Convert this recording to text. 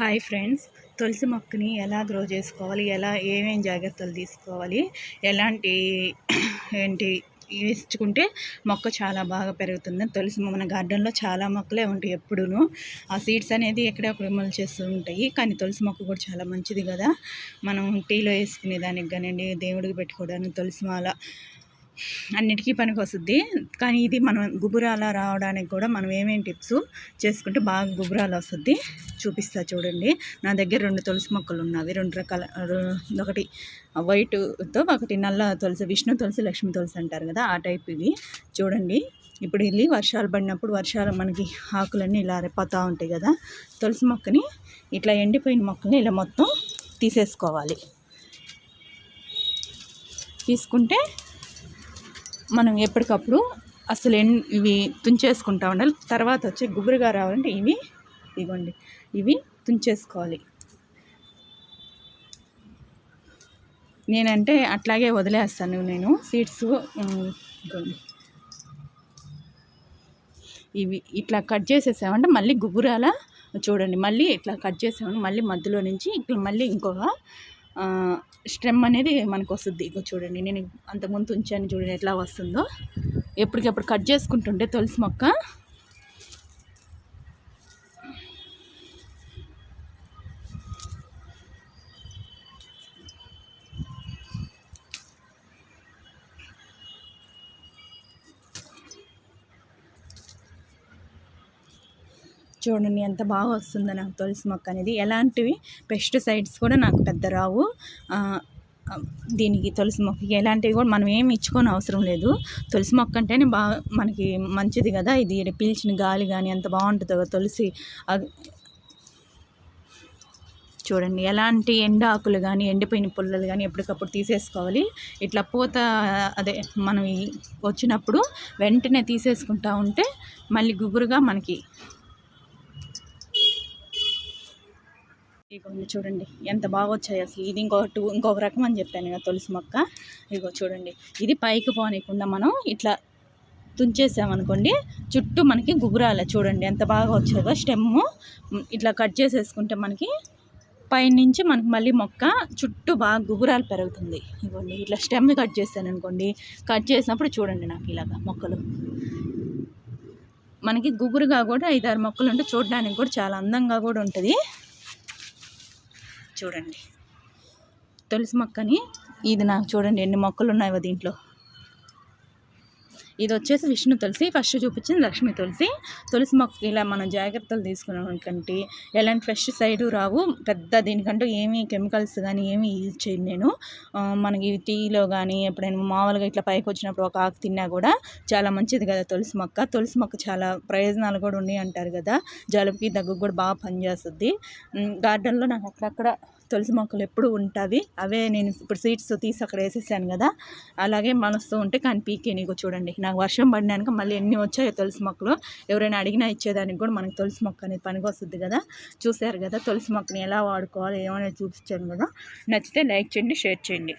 Hi friends. తులసి మొక్కని ఎలా grow చేసుకోవాలి? ఎలా ఏమేమి జాగ్రత్తలు తీసుకోవాలి? ఎలాంటి ఏంటి వేసుకుంటే మొక్క చాలా బాగా పెరుగుతుంది. తులసి మన గార్డెన్లో చాలా మొక్కలే ఉంటాయి ఎప్పుడూ ఆ సీడ్స్ అనేది ఎక్కడెక్కడ చేస్తూ ఉంటాయి. కానీ తులసి మొక్క కూడా చాలా మంచిది కదా. మనం టీలో వేసుకునే దానికి కానివ్వండి దేవుడికి పెట్టుకోవడానికి తులసి మాల అన్నిటికీ పనికి వస్తుంది కానీ ఇది మనం గుబురాల రావడానికి కూడా మనం ఏమేమి టిప్స్ చేసుకుంటే బాగా గుబురాలు వస్తుంది. చూపిస్తా చూడండి. నా దగ్గర రెండు తులసి మొక్కలు ఉన్నవి. రెండు రకాల ఒకటి వైట్తో ఒకటి నల్ల తులసి విష్ణు తులసి లక్ష్మీ తులసి అంటారు కదా ఆ టైప్ ఇవి. చూడండి. ఇప్పుడు వెళ్ళి వర్షాలు పడినప్పుడు వర్షాలు మనకి ఆకులన్నీ ఇలా రెప్పతూ ఉంటాయి కదా. తులసి మొక్కని ఇట్లా ఎండిపోయిన మొక్కని ఇలా మొత్తం తీసేసుకోవాలి. తీసుకుంటే మనం ఎప్పటికప్పుడు అసలు ఎన్ ఇవి తుంచేసుకుంటా ఉండాలి తర్వాత వచ్చి గుబురుగా రావాలంటే ఇవి ఇవ్వండి. ఇవి తుంచేసుకోవాలి. నేనంటే అట్లాగే వదిలేస్తాను నేను. సీడ్స్ ఇవ్వండి ఇవి ఇట్లా కట్ చేసేసామంటే మళ్ళీ గుబురాల? చూడండి మళ్ళీ ఇట్లా కట్ చేసామని మళ్ళీ మధ్యలో నుంచి ఇట్లా మళ్ళీ ఇంకొక స్టెమ్ అనేది మనకు వస్తుంది ఇగో చూడండి నేను అంతకుముందు ఉంచాను చూడండి ఎట్లా వస్తుందో. ఎప్పటికప్పుడు కట్ చేసుకుంటుంటే తులసి మొక్క. చూడండి ఎంత బాగా వస్తుందో నాకు తులసి మొక్క అనేది. ఎలాంటివి? పెస్టిసైడ్స్ కూడా నాకు పెద్ద రావు. దీనికి తులసి మొక్కకి ఎలాంటివి కూడా మనం ఏమి ఇచ్చుకొని అవసరం లేదు. తులసి మొక్క అంటేనే బాగా మనకి మంచిది కదా. ఇది పీల్చిన గాలి కానీ ఎంత బాగుంటుందో తులసి. చూడండి ఎలాంటి ఎండ ఆకులు కానీ ఎండిపోయిన పుల్లలు కానీ ఎప్పటికప్పుడు తీసేసుకోవాలి. ఇట్లా పూత అదే మనం వచ్చినప్పుడు వెంటనే తీసేసుకుంటా ఉంటే మళ్ళీ గుబురుగా మనకి ఇగో చూడండి ఎంత బాగా వచ్చాయి అసలు. ఇది ఇంకొకటి ఇంకొక రకం అని చెప్పాను కదా తులసి మొక్క. ఇగో చూడండి ఇది పైకి పోనీయకుండా మనం ఇట్లా తుంచేసామనుకోండి చుట్టూ మనకి గుబురాలే చూడండి ఎంత బాగా వచ్చాయో స్టెమ్. ఇట్లా కట్ చేసేసుకుంటే మనకి పైనుంచి మనకి మళ్ళీ మొక్క చుట్టూ బాగా గుబురాలు పెరుగుతుంది. ఇవ్వండి ఇట్లా స్టెమ్ కట్ చేస్తాను అనుకోండి కట్ చేసినప్పుడు చూడండి నాకు ఇలాగా మొక్కలు. మనకి గుబురుగా కూడా ఐదారు మొక్కలు ఉంటే చూడడానికి కూడా చాలా అందంగా కూడా ఉంటుంది. చూడండి. తులసి మొక్కని ఇది నాకు చూడండి ఎన్ని మొక్కలు ఉన్నాయో దీంట్లో. ఇది వచ్చేసి విష్ణు తులసి. ఫస్ట్ చూపించింది లక్ష్మీ తులసి. తులసి మొక్క ఇలా మనం జాగ్రత్తలు తీసుకున్నాకంటే ఎలాంటి ఫ్రెష్ సైడ్ రావు. పెద్ద దీనికంటూ ఏమీ కెమికల్స్ కానీ ఏమీ యూజ్ చేయను నేను. మనకి టీలో కానీ ఎప్పుడైనా మామూలుగా ఇట్లా పైకి వచ్చినప్పుడు ఒక ఆకు తిన్నా కూడా చాలా మంచిది కదా తులసి మొక్క. తులసి మొక్క చాలా ప్రయోజనాలు కూడా ఉన్నాయి అంటారు కదా. జలుబుకి దగ్గు కూడా బాగా పనిచేస్తుంది. గార్డెన్లో నాకు అక్కడక్కడ తులసి మొక్కలు ఎప్పుడు ఉంటుంది అవే నేను ఇప్పుడు సీడ్స్ తీసి అక్కడ వేసేసాను కదా. అలాగే మనస్తూ ఉంటే కానీ పీకే నీకు చూడండి. నాకు వర్షం పడినాక మళ్ళీ ఎన్ని వచ్చాయో తులసి మొక్కలు. ఎవరైనా అడిగినా ఇచ్చేదానికి కూడా మనకు తులసి మొక్క అనేది పనికొస్తుంది కదా. చూశారు కదా తులసి మొక్కని ఎలా వాడుకోవాలి ఏమైనా చూపించాను కదా. నచ్చితే లైక్ చేయండి షేర్ చేయండి.